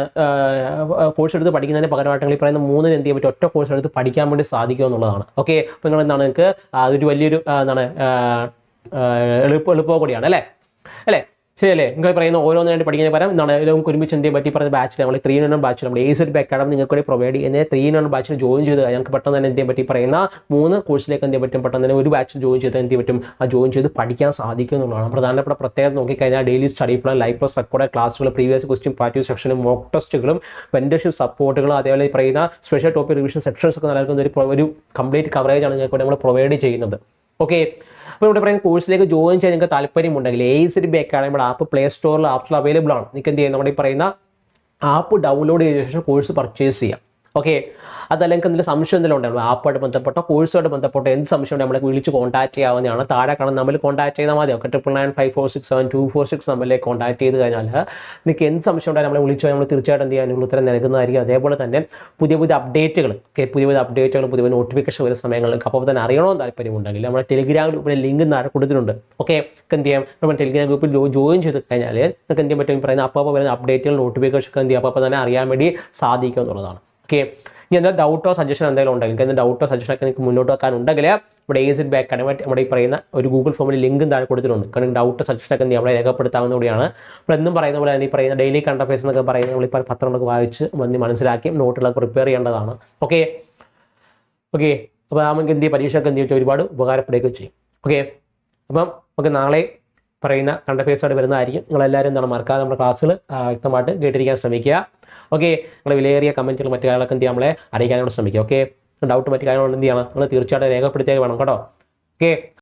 കോഴ്സ് എടുത്ത് പഠിക്കുന്നതിന് പകരമായിട്ട് നിങ്ങൾ ഈ പറയുന്ന മൂന്നിന് എന്ത് ചെയ്യാൻ പറ്റും? ഒറ്റ കോഴ്സ് എടുത്ത് പഠിക്കാൻ വേണ്ടി സാധിക്കും എന്നുള്ളതാണ് ഓക്കെ അപ്പോൾ നിങ്ങൾ എന്താണ് നിങ്ങൾക്ക് അതൊരു വലിയൊരു എന്താണ് എളുപ്പം എളുപ്പം കൂടിയാണ് അല്ലേ? അല്ലേ? ശരിയല്ലേ? നിങ്ങൾ പറയുന്ന ഓരോന്നായിട്ട് പഠിക്കാൻ പകരം എന്താണ്? നമുക്ക് ഒരുമിച്ച് എന്ത് ചെയ്യാൻ പറ്റി പറഞ്ഞ ബാച്ചിൽ നമ്മൾ ത്രീ ഇൻ ബാച്ചിൽ നമ്മുടെ എ സെറ്റ് അക്കാഡമി നിങ്ങൾക്ക് വേണ്ടി പ്രൊവൈഡ് ചെയ്യുന്ന ത്രീ ഇൻ ബാച്ചിൽ ജോയിൻ ചെയ്ത് ഞങ്ങൾക്ക് പെട്ടെന്ന് തന്നെ എന്ത് ചെയ്യാൻ പറ്റി? പറയുന്ന മൂന്ന് കോഴ്സിലേക്ക് എന്ത് ചെയ്യാൻ പറ്റും? പെട്ടെന്ന് തന്നെ ഒരു ബാച്ചിൽ ജോയിൻ ചെയ്ത് എന്ത് പറ്റും? ആ ജോയിൻ ചെയ്ത് പഠിക്കാൻ സാധിക്കും എന്നുള്ളതാണ്. പ്രധാനപ്പെട്ട പ്രത്യേകത നോക്കിക്കഴിഞ്ഞാൽ daily study plan life plus record ക്ലാസ്സുകൾ പ്രീവിയസ് ക്വസ്റ്റ്യൻ പ്രാക്ടീസ് സെക്ഷനും മോക്ക് ടെസ്റ്റുകളും വെൻഡർഷിപ്പ് സപ്പോർട്ടുകളും അതേപോലെ പറയുന്ന സ്പെഷ്യൽ ടോപ്പിക് റിവിഷൻ സെക്ഷൻസ് ഒക്കെ നൽകുന്ന ഒരു കംപ്ലീറ്റ് കവറേജ് ആണ് ഞങ്ങൾക്ക് നമ്മൾ പ്രൊവൈഡ് ചെയ്യുന്നത്. ഓക്കെ അപ്പോൾ ഇവിടെ പറയുന്ന കോഴ്സിലേക്ക് ജോയിൻ ചെയ്യാൻ നിങ്ങൾക്ക് താല്പര്യമുണ്ടെങ്കിൽ എ സി ബി അക്കാഡമിയുടെ ആപ്പ് പ്ലേ സ്റ്റോറിൽ ആപ്സിൽ അവൈലബിൾ ആണ്. നിങ്ങൾക്ക് എന്ത് ചെയ്യാം? നമ്മുടെ ഈ പറയുന്ന ആപ്പ് ഡൗൺലോഡ് ചെയ്ത ശേഷം കോഴ്സ് പർച്ചേസ് ചെയ്യാം. ഓക്കെ അതല്ലെങ്കിൽ നിങ്ങൾക്ക് എന്തെങ്കിലും സംശയം എന്തെങ്കിലും ഉണ്ടെങ്കിൽ ആപ്പായിട്ട് ബന്ധപ്പെട്ടോ കോഴ്സുമായിട്ട് ബന്ധപ്പെട്ടോ എന്ത് സംശയം ഉണ്ടെങ്കിൽ നമ്മളെ വിളിച്ച് കോൺടാക്ട് ചെയ്യാവുന്നതാണ്. താഴെ കാണാൻ നമ്മൾ കോൺടാക്ട് ചെയ്താൽ മതി. Okay triple nine five four six seven two four six നമ്പറിലേക്ക് കോൺടാക്ട് ചെയ്ത് കഴിഞ്ഞാൽ നിങ്ങൾക്ക് എന്ത് സംശയം ഉണ്ടെങ്കിൽ നമ്മളെ വിളിച്ചു നമ്മൾ തീർച്ചയായിട്ടും എന്ത് ചെയ്യാനുള്ള ഉത്തരം നൽകുന്നതായിരിക്കും. അതേപോലെ തന്നെ പുതിയ പുതിയ അപ്ഡേറ്റുകൾ ഓക്കെ പുതിയ പുതിയ അപ്ഡേറ്റുകൾ പുതിയ പുതിയ നോട്ടിഫിക്കേഷൻ വരുന്ന സമയങ്ങളിൽ അപ്പോൾ തന്നെ അറിയണമെന്ന് താല്പര്യമുണ്ടെങ്കിൽ നമ്മുടെ ടെലിഗ്രാം ഗ്രൂപ്പിലെ ലിങ്ക് നാളെ കൊടുത്തിട്ടുണ്ട്. ഓക്കെ എന്ത് ചെയ്യാം? നമ്മുടെ ടെലിഗ്രാം ഗ്രൂപ്പിൽ ജോയിൻ ചെയ്ത് കഴിഞ്ഞാൽ നിങ്ങൾക്ക് എന്ത് ചെയ്യാൻ പറ്റും? പറയുന്ന അപ്പോൾ അപ്പോൾ വരുന്ന അപ്ഡേറ്റുകൾ നോട്ടിഫിക്കേഷൻ എന്ത് ചെയ്യാം? അപ്പോൾ തന്നെ അറിയാൻ വേണ്ടി സാധിക്കും എന്നുള്ളതാണ്. ഓക്കെ. ഇനി എന്താ ഡൗട്ടോ സജഷൻ എന്തെങ്കിലും ഉണ്ടെങ്കിൽ നിങ്ങൾക്ക് ഡൗട്ടോ സജഷൻ ഒക്കെ നിങ്ങൾക്ക് മുന്നോട്ട് വെക്കാനുണ്ടെങ്കിൽ ഇവിടെ എ ബാക്ക് അക്കാഡമി നമ്മുടെ ഈ പറയുന്ന ഒരു ഗൂഗിൾ ഫോമിൽ ലിങ്കും താഴെ കൊടുത്തിട്ടുണ്ട്. കാരണം ഡൗട്ട് സജഷൻ ഒക്കെ നീ ചെയ്യാം അവിടെ രേഖപ്പെടുത്താവുന്ന കൂടിയാണ്. അപ്പോൾ എന്നും പറയുന്ന പോലെ തന്നെ ഈ പറയുന്ന ഡെയിലി കണ്ട ഫേസ് എന്നൊക്കെ പറയുന്നത് നമ്മൾ ഇപ്പോൾ പത്രങ്ങളൊക്കെ വായിച്ച് നമ്മൾ മനസ്സിലാക്കി നോട്ടുകളൊക്കെ പ്രിപ്പയർ ചെയ്യേണ്ടതാണ്. ഓക്കെ. ഓക്കെ. അപ്പോൾ നമുക്ക് എന്ത് ചെയ്യും? പരീക്ഷയൊക്കെ എന്ത് ചെയ്തിട്ട് ഒരുപാട് ഉപകാരപ്പെടുകയൊക്കെ ചെയ്യും. ഓക്കെ. അപ്പം നമുക്ക് നാളെ പറയുന്ന കണ്ട ഫേസോടെ വരുന്നതായിരിക്കും. നിങ്ങളെല്ലാവരും എന്താണ് മറക്കാതെ നമ്മുടെ ക്ലാസ്സുകൾ വ്യക്തമായിട്ട് കേട്ടിരിക്കാൻ ശ്രമിക്കുക. ഓക്കെ നിങ്ങൾ വിലയേറിയ കമന്റുകൾ മറ്റു കാര്യങ്ങളൊക്കെ എന്ത് ചെയ്യാം നമ്മളെ അറിയിക്കാനോട് ശ്രമിക്കുക. ഓക്കെ ഡൗട്ട് മറ്റു കാര്യങ്ങൾ എന്ത് ചെയ്യണം? നിങ്ങൾ തീർച്ചയായിട്ടും രേഖപ്പെടുത്തിയാൽ വേണം കേട്ടോ. ഓക്കെ